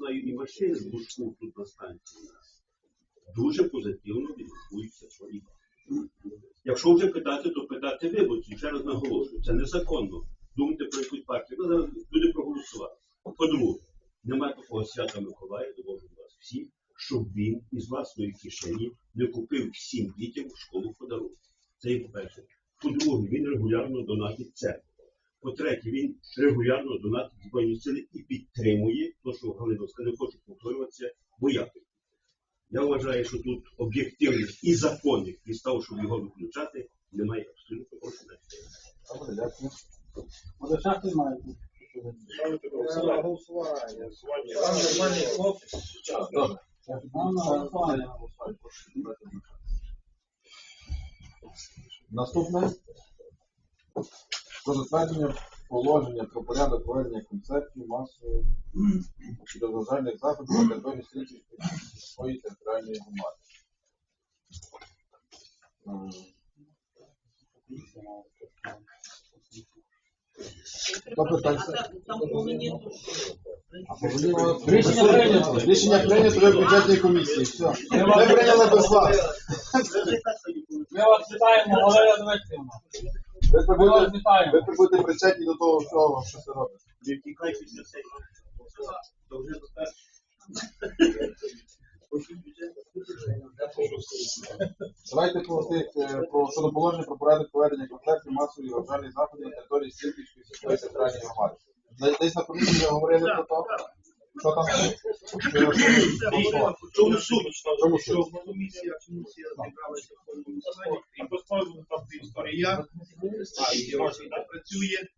знаю, і машини з Лужку тут на станції у нас дуже позитивно відгукуються і Якщо вже питати, то питати виборців. Ще раз наголошую, це незаконно. Думайте про якусь партію. Ну, зараз люди проголосували. По-друге, немає такого свята Миколая, довожу вас всіх, щоб він із власної кишені не купив всім дітям в школу подарунок. Це є по-перше. По-друге, він регулярно донатить церкву. По-третє, він регулярно донатить Збройні сили і підтримує те, що Галиновська не хоче повторюватися, боятися. Я вважаю, що тут об'єктивних і законних підстав, щоб його виключати, немає абсолютно прошу. Наступне про затвердження положення про порядок проведення концертів масової чи розважальних заходів на території Стрічівської сільської територіальної громади. Е, Рішення прийнято. Рішення прийнято в бюджетній комісії. Все. Ми прийняли без вас. Ми вас вітаємо, Валерія Дмитрівна. Ви Ми будете, вітаємо. ви будете причетні до того всього, що це робить. То. Давайте про тих, е, про щодо положення про порядок проведення концертів масових розважальних заходів на території Сільківської сільської територіальної громади. Десь- Десь на комісії ви говорили про то, що там чому суть? Чому Що суть? комісія, комісія зібралася в повному і поставили там історія, а працює.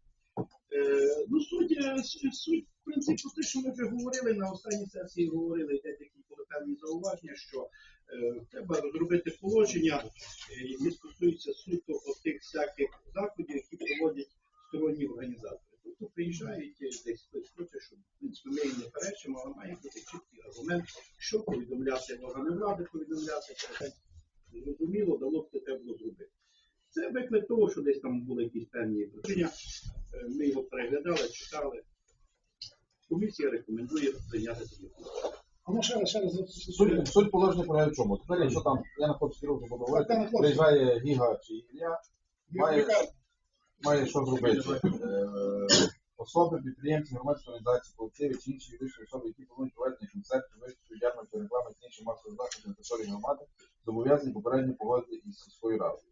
Е, Ну, суть, е, суть, в принципі, те, що ми вже говорили на останній сесії, говорили де такі були певні зауваження, що е, треба розробити положення, які стосуються суто тих всяких заходів, які проводять сторонні організатори. Тобто приїжджають десь хтось хоче, щоб в принципі, ми їм не перечимо, але має бути чіткий аргумент, що повідомляти органи влади, повідомляти, це так зрозуміло, дало б це треба було зробити. Це виклик того, що десь там були якісь певні причини. Е, Ми його переглядали, читали. Комісія рекомендує прийняти такі рішення. А ну ще раз, ще раз. Суть, суть положення полягає в чому? Тепер, якщо там, я на хлопці руку буду говорити, приїжджає Гіга чи Ілля, має, має що зробити. Е, Особи, підприємці, громадські організації, колективи чи інші юридичні особи, які планують проведення концертів, виступів, ярмарків, реклами та інших масових заходів на території громади, зобов'язані попередньо погодити із сільською радою.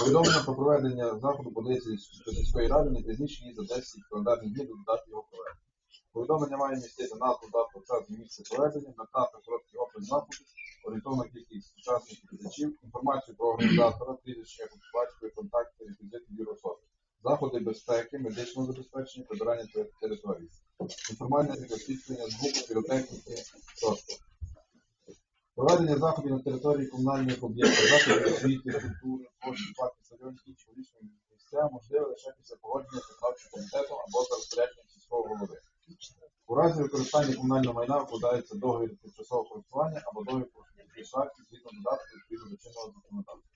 Повідомлення про проведення заходу подається до сільської ради не пізніше ніж за 10 календарних днів до дати його проведення. Повідомлення має містити назву, дату, час і місце проведення, мета та короткий опис заходу, орієнтовна кількість учасників глядачів, інформацію про організатора, прізвище, батьківської контакти, реквізити юрособи, заходи безпеки, медичного забезпечення, прибирання території, інформальне освітлення, звуку, піротехніки тощо. Проведення заходів на території комунальних об'єктів, заходів освіти, культури, творчі, парки, стадіонів, публічні місця можливе лише після погодження з виконавчим комітетом або за розпорядженням сільського голови. У разі використання комунального майна вкладається договір тимчасового користування або договір про співпрацю згідно додатку відповідно до чинного законодавства.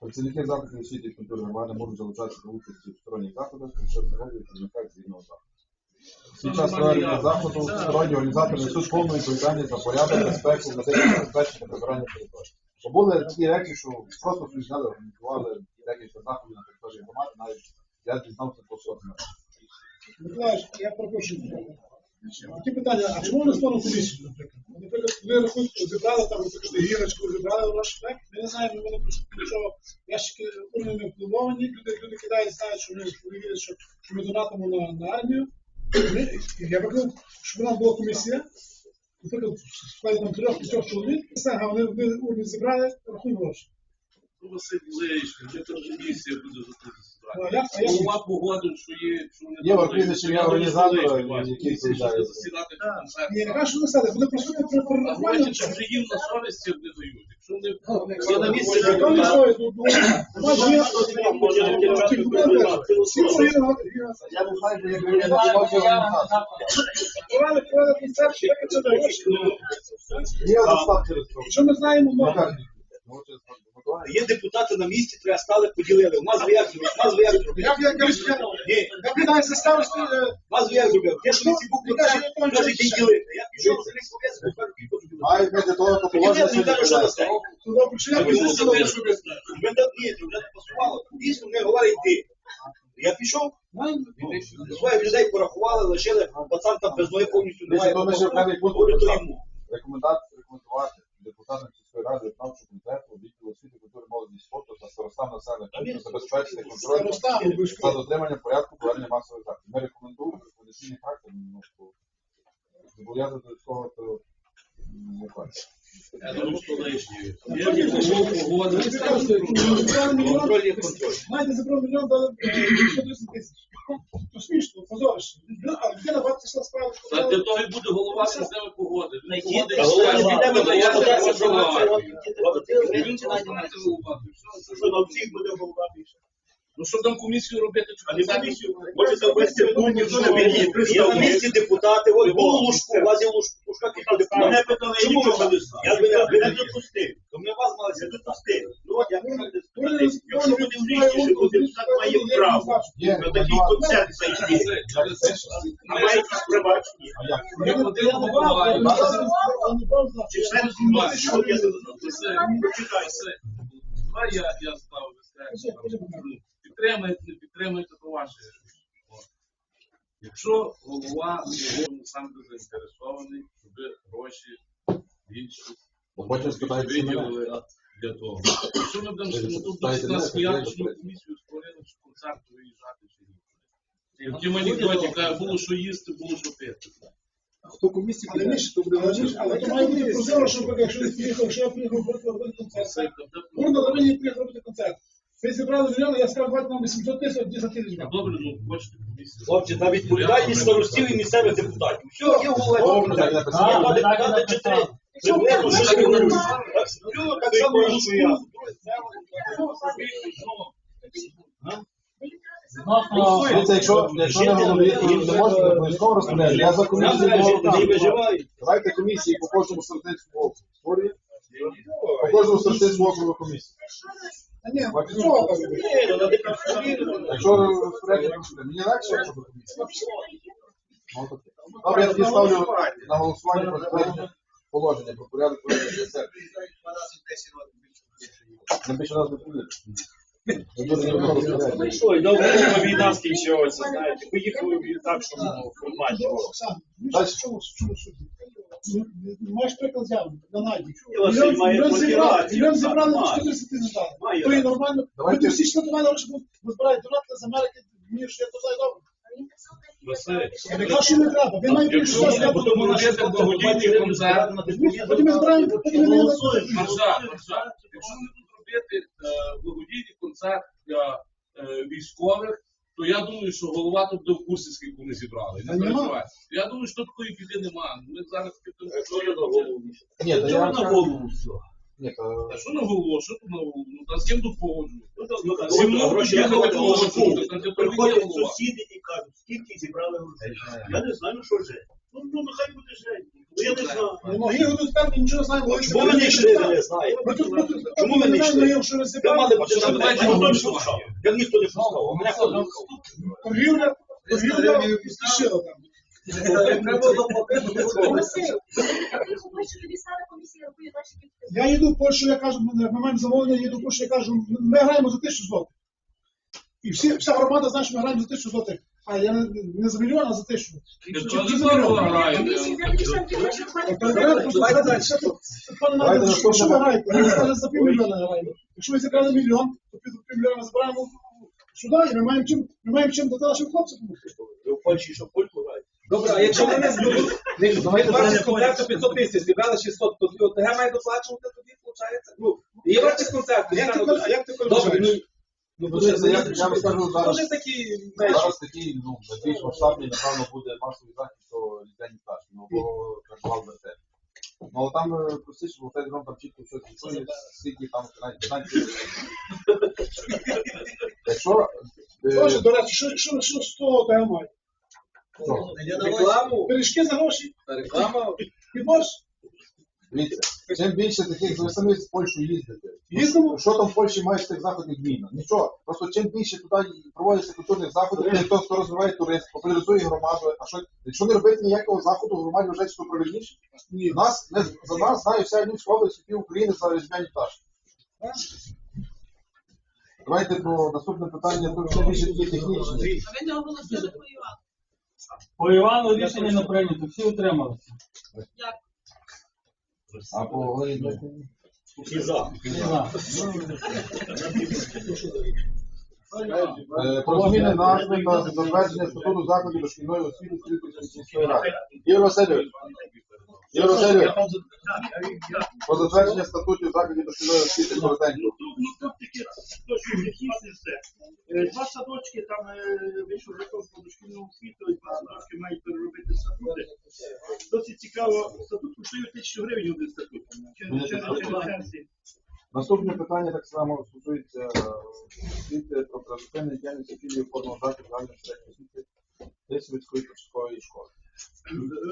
Працівники закладів освіти і культури громади можуть залучатися до участі в сторонніх заходах, якщо згодують виникають згідного заходу. Під час проведення заходу сторонні організатори несуть повну відповідальність за порядок, безпеку, медичне забезпечення та прибирання території. Бо були такі речі, що просто приїжджали, організували декілька заходів на території громади, навіть я дізнався по сотнях. Миколаївич, я пропущу. Такі питання, а чому не створили комісію, наприклад? Ну, Наприклад, ви рахуєте, зібрали там, наприклад, гірочку, зібрали гроші, так? Ми не знаємо, ми не прийшов ящики урнами впливовані, люди, люди кидають, знають, що вони вірять, що, що ми донатимо на, на армію. Ми, я би щоб у нас була комісія, наприклад, в складі там трьох-п'ятьох чоловік, все, вони, вони урни зібрали, рахують гроші. Ну, Василь це теж комісія буде за це Ну, як. Голова погодив, що є, що не Є прізвище ім'я організатора, який відповідає. засідати. Ні, не кажу, що не сади, буде просто про А значить, що вже їм на совісті не дають. Якщо не я на місці не ну, ну, ну, Я не знаю, як не. Є. Що ми знаємо, ну, Ну. Є депутати на місці, треба стали, поділили. У нас як зробили? У нас як зробили? Я питаю за старості, у нас як зробили? Те, що ми ці букви Каже, кажуть, кажуть, і ділити. Я пішов з них. Мають бути того, хто ну, це? добре, що я пишу, ви що за знаєте. Ми так, ні, то вже не пасувало. Дійсно, не говорить ти. Я пішов, ну, своїх людей порахували, лишили, пацан там без ноги повністю немає. Говорю, то йому. Сільської ради виконавчого комітету, відділу освіти, культури, молоді, і спорту та старостам населених пунктів забезпечити контроль за дотриманням порядку проведення масових заходів. Ми рекомендуємо ну, що зобов'язати до цього, то не не бачу. Що лишнє. Я не. Контроль є контроль. Знаєте, за про мільйон е, 130 тисяч. То смішно, позорище. А людина бачить, пішла справа, Та для того і буде голова місцевої погоди. Він погодить, А голова не скаже, піде, голова таку подає голова». інформацію, Він знає, знає, голова. Що на всіх буде голова більше. Ну що там комісію робити? А не комісію. Можете ввести пунктів, що не Є вільні на місці депутати, от було лужку, у вас є лужку, лужка кілька Мене питали, я нічого не знаю. Я би не- допустив. То ми вас мали Не допустив. Ну, от я кажу, Вони Якщо буде в річні, що депутат має право на такий концерт зайти, а має якісь як? Я голова. Чи все знімати, що я не знаю. Почитай. Давай я, я ставлю. Підтримуєте, не підтримуєте, то ваше. О. Якщо голова сам заінтересований, щоб гроші мене. виділили для того. Якщо ми будемо тут на я комісію створили, чи концерт виїжджати, чи ні. В тім анекдоті каже, було що їсти, було що пити. А Хто комісії Але Міш, але Міш, але то має бути прозоро, щоб якщо я приїхав, якщо я приїхав робити концерт, Гурно до мене приїхав робити концерт. Ви зібрали мільйони, я сказав, давайте нам 800 тисяч, 10 тисяч. Добре, ну комісію. Хлопці, та відповідальність старостів і місцевих депутатів. Все, є два депутати чи три. Що. Так, так само і я. Дивіться, якщо, якщо не голові, то не можна обов'язково розпорядження. Я за комісію. Давайте комісії по кожному стратегічному округу. По кожному стратегічному округу комісії. Ну, так ну, так. Якщо. Ну, я тоді ставлю на голосування про положення про порядок проведення сесії. Не більше раз не прийде. Ну що, і що війна скінчилася, знаєте. Поїхали форматі. Оксана, в чому, в чому? Ну, Маєш приклад взяв, на Наді. Мільйон зібрали, Має. 430 тисяч дали. То так. нормально. Люди всі гроші, бо збирають донати з Америки, мені ж я то знаю добре. Що не треба. Ви маєте Потім ми збираємо, потім ми не. Якщо ми тут робити е, благодійний концерт для е, військових, то я думаю, що голова тут буде в курсі, скільки вони зібрали. Не переживайте. Я думаю, що такої біди немає. Ми зараз підемо. Ні, то я на голову все. Ні, то Та що на голову? Що тут на голову? Ну, та з ким тут погоджують? Ну, Зі мною гроші їхали приходять сусіди і кажуть, скільки зібрали грошей. Я не знаю, що вже. Ну, ну нехай буде жень. Ну, ви тут певні, нічого не знаємо. Чому ви не йшли, ви не знаєте? Ми тут, ми тут, Чому ви не йшли? ви Ви мали бути там, давайте ніхто не пускав. Як ніхто не пускав, мене хто не пускав. Торгівля, торгівля спішила там. Я їду в Польщу, я кажу, ми ми маємо замовлення, я їду в Польщу, я кажу, ми граємо за тисячу злотих. І всі, вся громада знає, що ми граємо за тисячу злотих. А я не, за мільйон, а за. Давайте Якщо ви граєте, він скаже за півмільйона граємо. Якщо ми зібрали мільйон, то під півмільйона збираємо сюди, і ми маємо чим, ми маємо чим дати нашим хлопцям допомогти. Ви в Польщі, що в Польщу грають. Добре, а якщо вони не зберуть, не вартість концерту 500 тисяч, зібрали 600, то ОТГ має доплачувати тоді, виходить? Ну, є вартість концерту, А як ти кон- ну, ну, Ну, я, я вам скажу зараз, такі зараз такий, ну, більш масштабний, напевно, буде масовий захід, то різдвяні пташки, ну, або карнавал БТ. Ну, але там е, простіше, бо цей дрон там чітко все фіксує, скільки там навіть питань. Якщо, е, Боже, до речі, що, що, що з того ОТГ має? що? Рекламу, Пиріжки за гроші реклама. і борщ. Дивіться, чим більше таких, ви самі в Польщу їздите, Їздимо. Що там в Польщі має з тих заходів зміна? Нічого. Просто чим більше туди проводиться культурних заходів, тим хто, хто розвиває туризм, популяризує громаду. А що, якщо не робити ніякого заходу, громаді вважають, що правильніше? Ні. Нас, не, за нас знає вся Львівська область, пів України за різдвяні пташки. Давайте про наступне питання, тут ще більше такі технічні. А ви не оголосили по Івану. По Івану рішення не прийнято, всі утрималися. Як? А по Галині Всі Половини назви та затвердження статуту закладів дошкільної освіти сільської ради. Ігор Васильович, Ігор Васильович, про затвердження статутів закладів дошкільної освіти коротенько. Ну, тут, ну, таке все. Е, Два садочки, там е, вийшов закон про дошкільну освіту, і два садочки мають переробити статути. Досить цікаво, статут коштує тисячу гривень один статут. Наступне питання так само стосується е, освіти про призупинення діяльності філії форму закладів загальної середньої освіти Тисовицької початкової школи.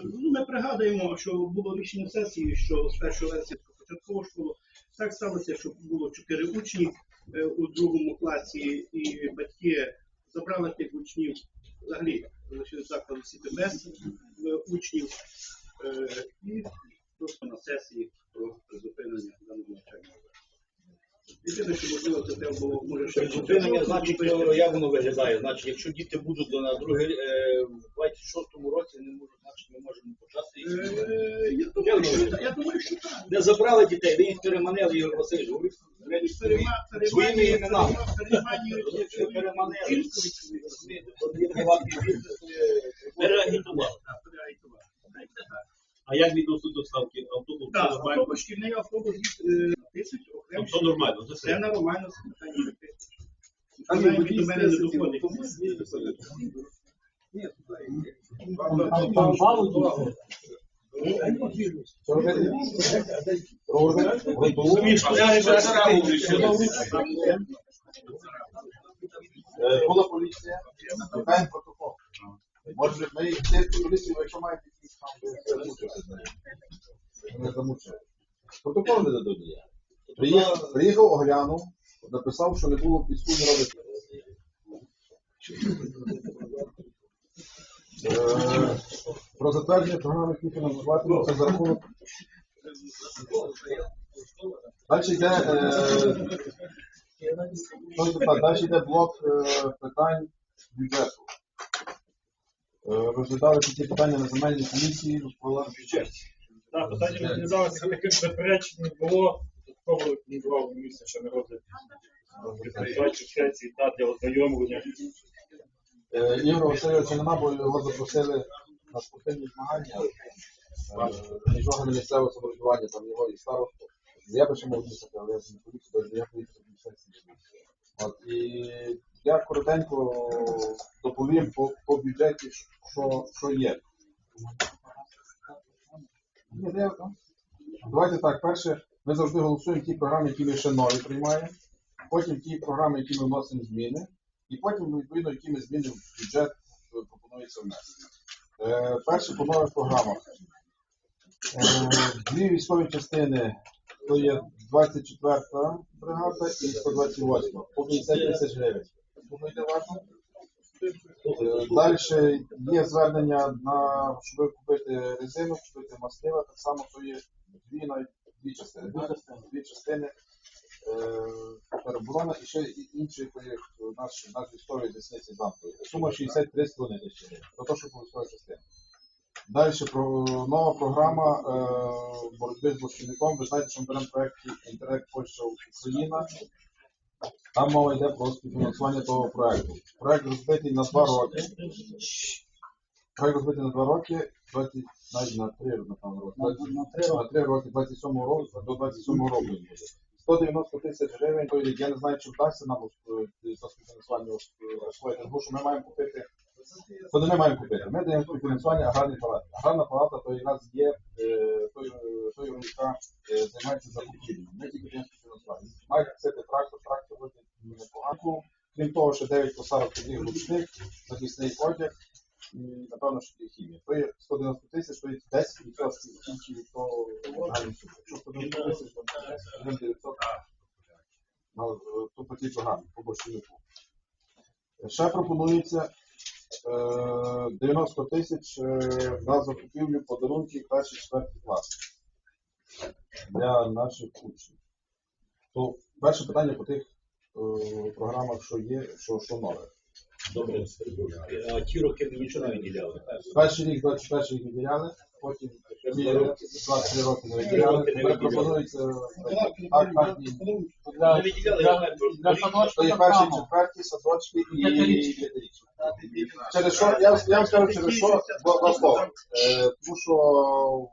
Ну, ми пригадуємо, що було рішення сесії, що з 1 вересня початкову школу так сталося, що було чотири учні е, у другому класі, і батьки забрали тих учнів взагалі заклад освіти без е, учнів е, і просто на сесії про призупинення даного навчального. Єдине, що можливо, це треба було може ще Зупинення, значить, е, як воно виглядає? Значить, якщо діти будуть до- на другий, е, в 26-му році не можуть, значить ми можемо почати їх. Е, Я думаю, що я думаю, що так. Не забрали дітей, ви їх переманили, Ігор Васильович, ви їх Перема- своїми іменами. переманюють- Ви переманили. розумієте, от є приватний бізнес, е, Переагітували. А як відносно доставки автобусу? Так, автобус, шкільний автобус е, тисяч окремо. Тобто нормально, це Це все. нормально, це питання не тисяч. Там є Навіть до мене не доходить. Там, там балу дійсно. Що робити? Робити? Грунтову? Е, Була поліція, чекаємо протокол. Може, ми їх всі поліцію, якщо мають якісь там, ви замучите з нею. Не замучили. Протокол не дадуть ніяк. Приїхав, приїхав, оглянув, написав, що не було піску не робити. Е, Про затвердження програми фінансувати за рахунок. Далі йде, е, далі йде блок е, питань бюджету. Е, Розглядали ці питання на земельній комісії, розповіла бюджет. Так, питання розглядалося, таких заперечень не було. Місце, що не розгляд передбачив сесії та для ознайомлення. Е, Ігор Васильовича нема, бо його запросили на спортивні змагання е, між органами місцевого самоврядування, там його і старосту. Я би ще мав їхати, але я не поліцію, бо я поїхав до сесії. От, і я коротенько доповім по, по бюджеті, що, що є. Давайте так, перше, ми завжди голосуємо ті програми, які ми ще нові приймаємо, потім ті програми, які ми вносимо зміни, і потім, відповідно, які ми зміни в бюджет е, пропонується внести. Е, перше по нових програмах. Е, дві військові частини, то є 24-та бригада і 128 по 50 тисяч гривень. Думаєте. Далі є звернення на щоб купити резину, купити мастила, так само то є дві навіть дві частини. Дві частини, дві частини е, тероборона і ще і- інші то є наш, наш військовий десниці замкові. Сума 63 сторони тисячі. Про те, що по військовій частині. Далі про нова програма е, боротьби з борщівником. Ви знаєте, що ми беремо проєкт інтернет Польща Україна. Там мова йде про співфінансування того проекту. Проект розбитий на два роки. Проект розбитий на два роки, 20, навіть на три, напевно, роки. 20, на три роки. На три роки, 27 року, до 27 року він буде. 190 тисяч гривень, то я не знаю, чи вдасться нам е, за співфінансування е, освоїти, тому що ми маємо купити то не ми маємо купити. Ми даємо фінансування аграрній палаті. Аграрна палата то якраз є е, той, е, той, яка е, займається закупівлею. Ми тільки даємо фінансування. Мають купити трактор, трактор вроді непогано. Крім того, ще 9 посадок таких ручних, захисний одяг напевно, що є хімія. Є 190 тисяч, то є 10 відсотків інші від того. Якщо 190 тисяч, то 1 900 на, е, то по тій програмі, по борщівнику. Ще пропонується е, 90 тисяч е, на закупівлю подарунків перший четвертий клас для наших учнів. То перше питання по тих е, програмах, що є, що, що нове. Добре, а ті роки ми нічого не виділяли. Перший рік, 21 рік виділяли, потім 23 роки. не виділяли, тепер пропонується так, Для, садочка є перші, четверті, садочки і П'ятирічні. Через що, я, вам- скажу через що, два, два слова. Е, тому що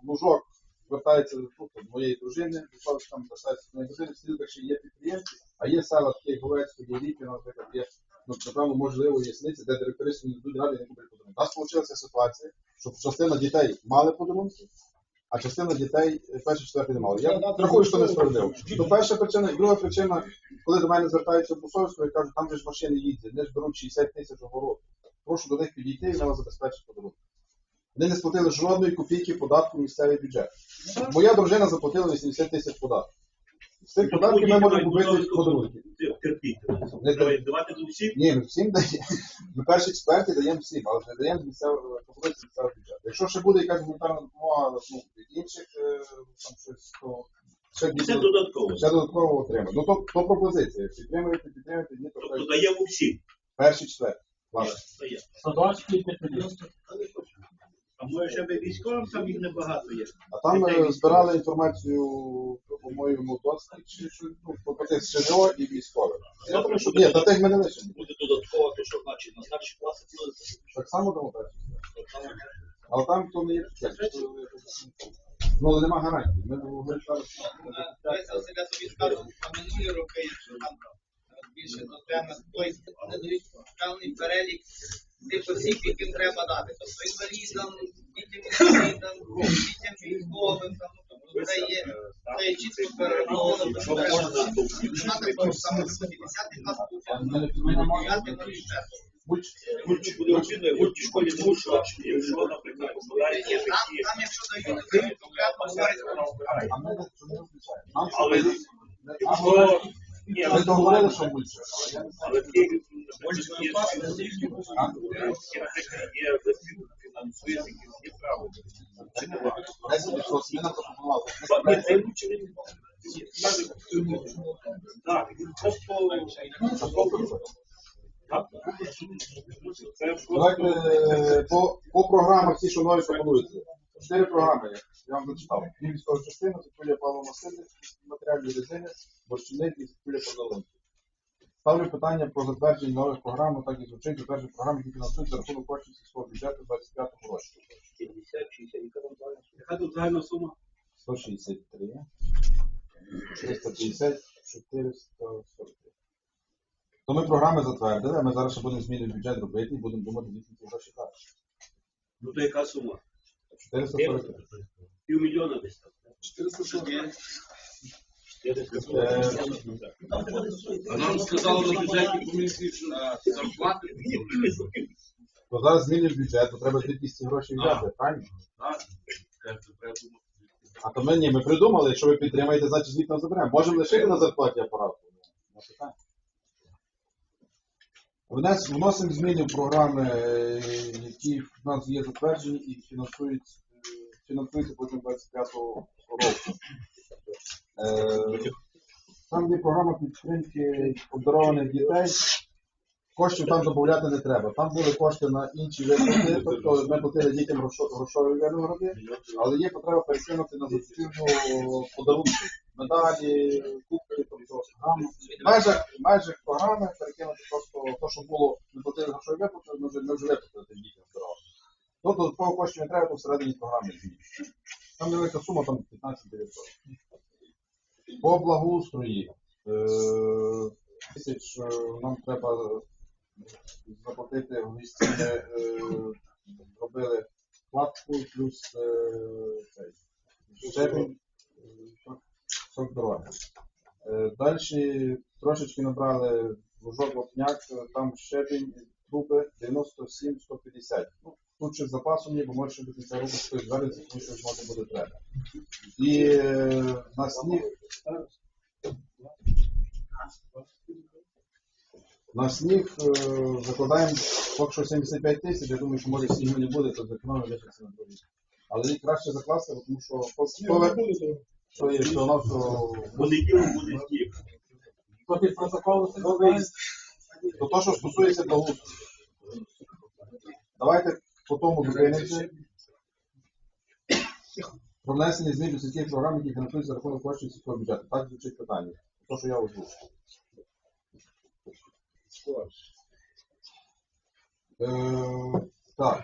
мужок звертається ну, до моєї дружини, пішов там звертається до моєї дружини, в Стрілках ще є підприємці, а є села такі як Говецько, є Ліпі, наприклад, є, ну, напевно, можливо, ясниці, де директори не дадуть ради і не куплять подарунки. У нас вийшла ситуація, що частина дітей мали подарунки, а частина дітей е, перші четверті не мали. Я рахую, що несправедливо. То перша причина, і друга причина, коли до мене звертаються посольство і кажуть, там же ж машини їздять, вони ж беруть 60 тисяч оборотів. Прошу до них підійти і вони вас забезпечать подарунок. Вони не сплатили жодної копійки податку в місцевий бюджет. Моя дружина заплатила 80 тисяч податків. З цих податків ми можемо купити подарунки. Терпіти. Не давати до всіх. Ні, ми всім даємо. Ми перші четверті даємо всім, але не даємо місцевого пропозиції місцевого бюджету. Якщо ще буде якась гуманітарна допомога ну, від інших е, там щось, то ще Це додатково. ще додатково отримати. Ну то, то пропозиція. Підтримуєте, підтримуєте, ні, то Тобто даємо всім. перші четверті. Ладно. Садочки і. А може ще би військовим там їх небагато є. А там е, збирали інформацію, по-моєму, досить, чи що, ну, по по тих СНО і військових. Я думаю, що ні, та тих ми не лишимо. Буде додатково, то що значить на старші класи цілий Так само тому перші. Але там то не є таке. Ну, але нема гарантії. Ми говоримо зараз. Дивіться, Василь, я тобі скажу, а минулі роки, якщо там більше до теми, то вони дають певний перелік тих осіб, яким треба дати. Тобто інвалідам, дітям інвалідам, дітям військовим, там, ну, тобто це є, це є чітко перераховано, що треба дати, тому що саме 50 клас получати на бюджет. Мульчик буде в мульті школі що якщо, наприклад, Ні, складається Там, там, якщо дають, дають конкретно говорять про Але- Якщо ми договорили, що більше. але ті є є фінансує є право. Це не важко. 10% ми нам це лучше він. Так, він просто Давайте е, по, по програмах ті, що нові пропонуються. Чотири програми, я вам зачитав. Дві військові частини, Соколя Павло Васильович, матеріальні резини, борщівник і Соколя Подолинки. Ставлю питання про затвердження нових програм, так і звучить затвердження програм, які фінансують за рахунок коштів сільського бюджету у 25 році. 50, 60, яка там правильно? яка тут загальна сума? 163, 350, 443. То ми програми затвердили, а ми зараз ще будемо зміни в бюджет робити і будемо думати, звідки ці гроші брати. Ну то яка сума? 443. Півмільйона десь так. 443. А нам сказали на бюджетній комісії, зарплати. То зараз зміни в бюджет, то треба звідки ці гроші взяти, правильно? Так. А то ми ні, ми придумали, якщо ви підтримаєте, значить звідти заберемо. Можемо лишити на зарплаті апарату. Не питання. Вносимо зміни в програми, е, які в нас є затверджені і фінансують, е, фінансуються потім 25-го року. Е, Там є програма підтримки обдарованих дітей. Коштів там додати не треба. Там були кошти на інші виплати, тобто ми платили дітям грошо- грошові винагороди, але є потреба перекинути на закупівлю подарунків, медалі, кубки, тобто там в межах, межах програми перекинути просто те, що було, ми платили грошові виплати, ми вже, ми вже виплатили дітям здорово. Тобто додатково коштів не треба, то всередині програми змінюється. Там невелика сума, там 15 900. По благоустрої е, тисяч е, нам треба заплатити в місці, ми е, робили платку плюс е, цей щебінь, е, сок Далі трошечки набрали лужок вапняк, там щебінь, труби 97-150. Ну, тут ще з запасом є, бо може ще до кінця року хтось звернеться, тому що може буде треба. І е, на сніг На сніг е, закладаємо поки що 75 тисяч, я думаю, що може снігу не буде, то зекономимо лишиться на дорозі. Але їх краще закласти, тому що то, того. то є що воно, що буде сніг. Хто під протокол то, то, що стосується благоустрою. Давайте по тому зупинимося. Про внесення змін до сільських програм, які фінансуються за рахунок коштів сільського бюджету. Так звучить питання. То, що я озвучив. Е, так.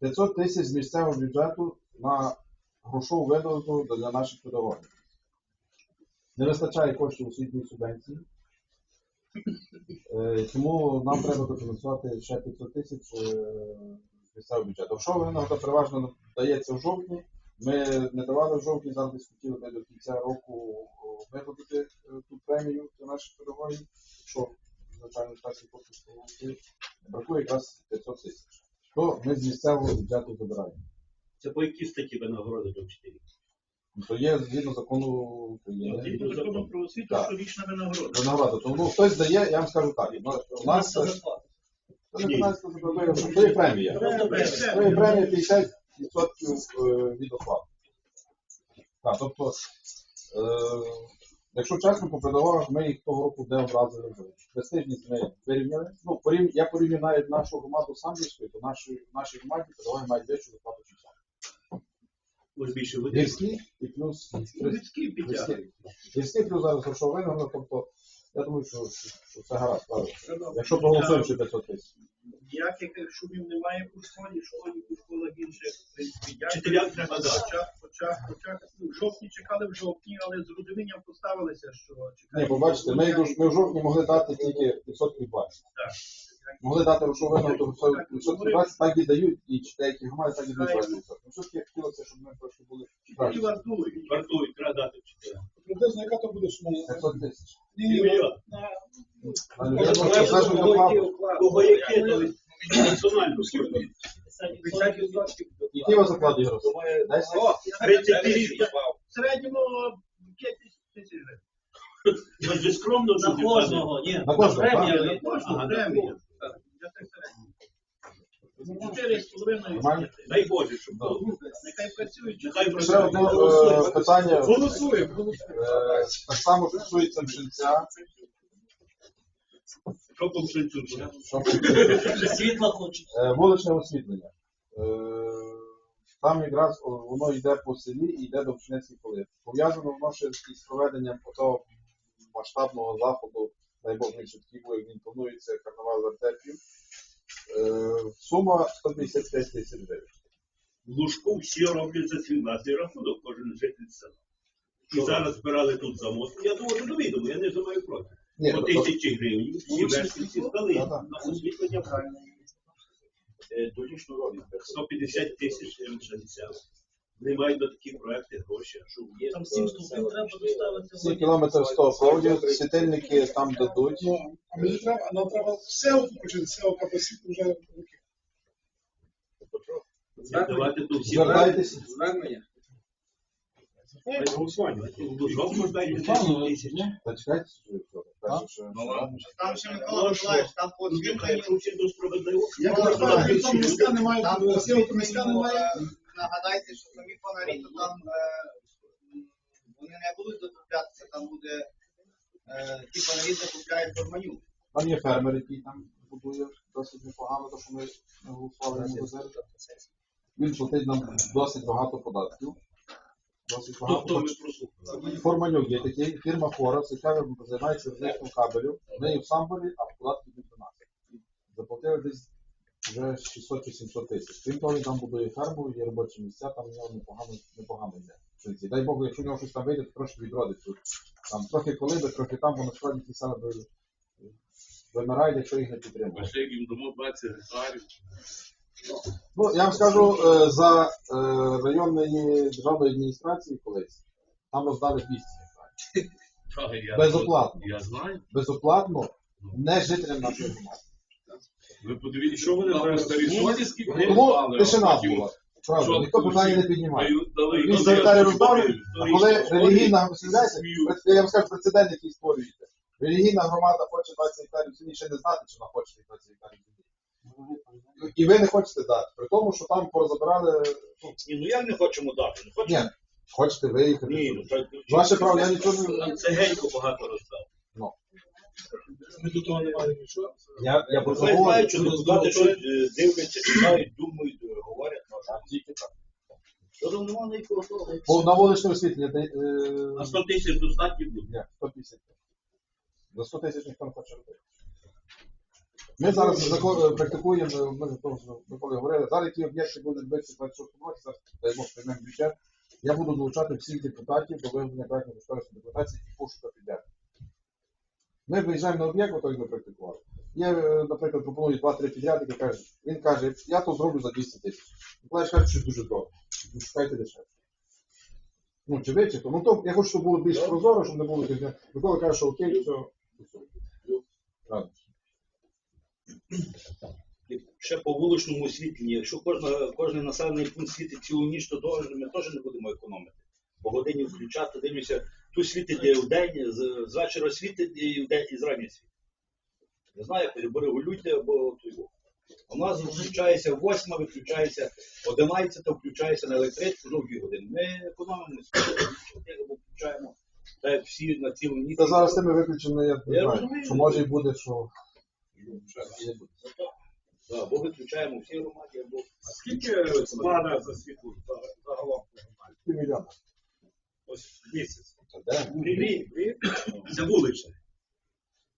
500 тисяч з місцевого бюджету на грошову видатку для наших педагогів. Не вистачає коштів освітньої субвенції. Е, Тому нам треба дофінансувати ще 500 тисяч е, з місцевого бюджету. Грошова винагорода переважно дається в жовтні. Ми не давали в жовтні, зараз хотіли ми до кінця року е, ту премію для наших педагогів, що, звичайно, так і поки бракує якраз 500 тисяч. То ми з місцевого бюджету забираємо. Це по якій статті винагороди до вчителів? Ну, То є згідно закону України. Згідно закону про освіту, Так. щорічна винагорода. Винагорода. Тому ну, хтось дає, я вам скажу так. ну, У нас це ж- це не 15 зарплата, то є премія. То є премія 50% е, від оплати. Так, тобто, е, якщо чесно, по педагогах ми їх того року де одразу робили. Престижність ми вирівняли. Ну, порів, я порівнюю навіть нашу громаду з Самбірською, то наші, в нашій громаді педагоги мають вищу зарплату, ніж більше буде? Гірські і плюс гірські. Плюс зараз грошова винагорода, тобто я думаю, що, що, це гаразд, правильно. Якщо проголосуємо ще 500 тисяч. Ніяких шумів немає у школі, школі у школах більше, в принципі, як. Вчителям треба дати. Хоча, хоча, хоча, ну, в жовтні чекали в жовтні, але з розумінням поставилися, що чекали. Ні, побачите, ми, ми в жовтні могли дати тільки 500 бачити. Так. Могли дати грошову винагороду відсотків 20, так і дають, і деякі громади так і дають 20%. Ну, все-таки хотілося, щоб ми трошки були краще. вартують. Вартують, треба дати вчителям. Приблизно яка то буде сума? 500 тисяч. Ні, ні, Мільйон. на-. Кого яке, то національну службу. Які у вас оклади, Ігор? 10? О, 30 тисяч. В середньому 5 тисяч гривень. Ну, скромно На дуже кожного, ні. На кожного, Премія. Ага. Чотири з половиною. Дай Боже, щоб було. Нехай працюють. Нехай Ще працюють. одне е, питання. Голосуємо. Е, Так само стосується мшенця. Що по буде? Що Світла хочуть. Е, Вуличне освітлення. Е, Там якраз о, воно йде по селі і йде до Пшениці поли. Пов'язано воно ще із проведенням того масштабного заходу, дай Бог він швидкий буде, як він планується карнавал вертепів. Е, Сума 155 тисяч гривень. В Лужку всі роблять за свій власний рахунок, кожен житель села. І зараз збирали тут замок. Я думаю, до відомо, я не знаю проти. Ні, По то- тисячі гривень. Всі мешканці здали Да-да. на освітлення правильно. Е, Долічну роль. 150 тисяч мешканців. Вони мають на такі проекти гроші. Що є? Там сім ступень треба доставити. 7 кілометрів 100 проводів, світильники там дадуть. А мені треба, нам треба все почати, все капасити вже руки. Давати тут всі Звертайтеся. Звернення. голосування. Можна дати 10 тисяч. Та чекайте, що ви кажете, що- Там ще Микола Миколаївич, там по Ну, чекай, освітленню, якщо всі до справедливого. Я Можна кажу, дати там там міська немає, там там по сілку міська освітленню, немає. е, нагадайте, що самі фонарі, то там е, вони не будуть докуплятися, там буде е, ті фонарі закупляють форманю. Там є фермер, який там будує досить непогано, то що ми голосували йому резерв. Він платить нам досить багато податків. Досить багато. Тобто. Форманюк є такий, фірма Форекс, яка займається виробництвом кабелю. В неї в Самборі, а податки йдуть до нас. Заплатили десь вже 600 чи 700 тисяч. Крім того, він там будує ферму, є робочі місця, там в нього непогано, непогано йде. житті. Дай Бог, якщо в нього щось там вийде, то трошки відродить тут. Там трохи колиби, трохи там, бо насправді ті саме ви- вимирають, якщо їх не підтримують. Ще як їм дамо 20 гектарів. Ну, я вам скажу, е, за е, районної державної адміністрації колись, там роздали 200 гектарів. Та, я- Безоплатно. Я знаю. Безоплатно, не жителям нашої громади. Ви подивіться, що вони зараз старі соні, скільки вони тишина а була. Правда, ніхто питання не піднімає. дають- дали. Він Ну, за я гектарі ж роздали, говорю, а коли релігійна сміють. я вам скажу прецедент, який створюєте. Релігійна громада хоче 20 гектарів землі, ще не знати, чи вона хоче 20 гектарів землі. І ви не хочете дати, при тому, що там позабирали. Ну, Ні, ну як не хочемо дати? Не хочемо? ні, хочете виїхати. Ні, ну так. Ваше право, я нічого не. Це генько багато розстав. Ми до того не мали нічого. Я, я про Ви це говорю. що депутати щось е, дивляться, читають, думають, е, говорять. ну, а Тільки так. Що там немає нікого того. Бо на вуличному освітлення де, А е, 100 тисяч достатньо буде. ні, 150. За 100 тисяч ніхто не хоче робити. Ми зараз закон, практикуємо, ми за того, що ми говорили, зараз які об'єкти будуть битися в 26 році, зараз даємо приймемо бюджет. Я буду долучати всіх депутатів до виявлення проектної кошторисної документації і пошуку підряд. Ми виїжджаємо на об'єкт, як ми практикували. Я, е, наприклад, пропоную 2-3 підрядники, каже, він каже, я то зроблю за 200 тисяч. Миколаївич каже, що дуже дорого. Ну, шукайте дешевше. Ну, чи ви, чи то. Ну, то я хочу, щоб було більш прозоро, щоб не було. якось- Микола каже, що окей, все. Радий. І Ще по вуличному освітленні, якщо кожен населений пункт світить цілу ніч, то теж ми теж не будемо економити. По годині включати, дивлюся, тут світить е, вдень, з, з вечора світить і вдень, і зрання світить. Не знаю, як або того. У нас включається 8, виключається 11, включається на електричку, ну 2 години. Ми економимо світло, або включаємо так як всі на цілу ніч. Та зараз тими виключено, я не Я знаю, розумію. що може і буде, що Да, Або виключаємо всі громаді, або А Скільки плана за світло загалом? півмільйона. Ось місяць. Де? Рік, рік. Це вуличне.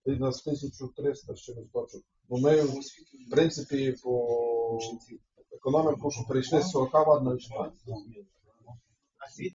Ти нас 1300 ще не точок. Ну ми, в принципі, по економіку, що перейшли з 40 Вт на 18.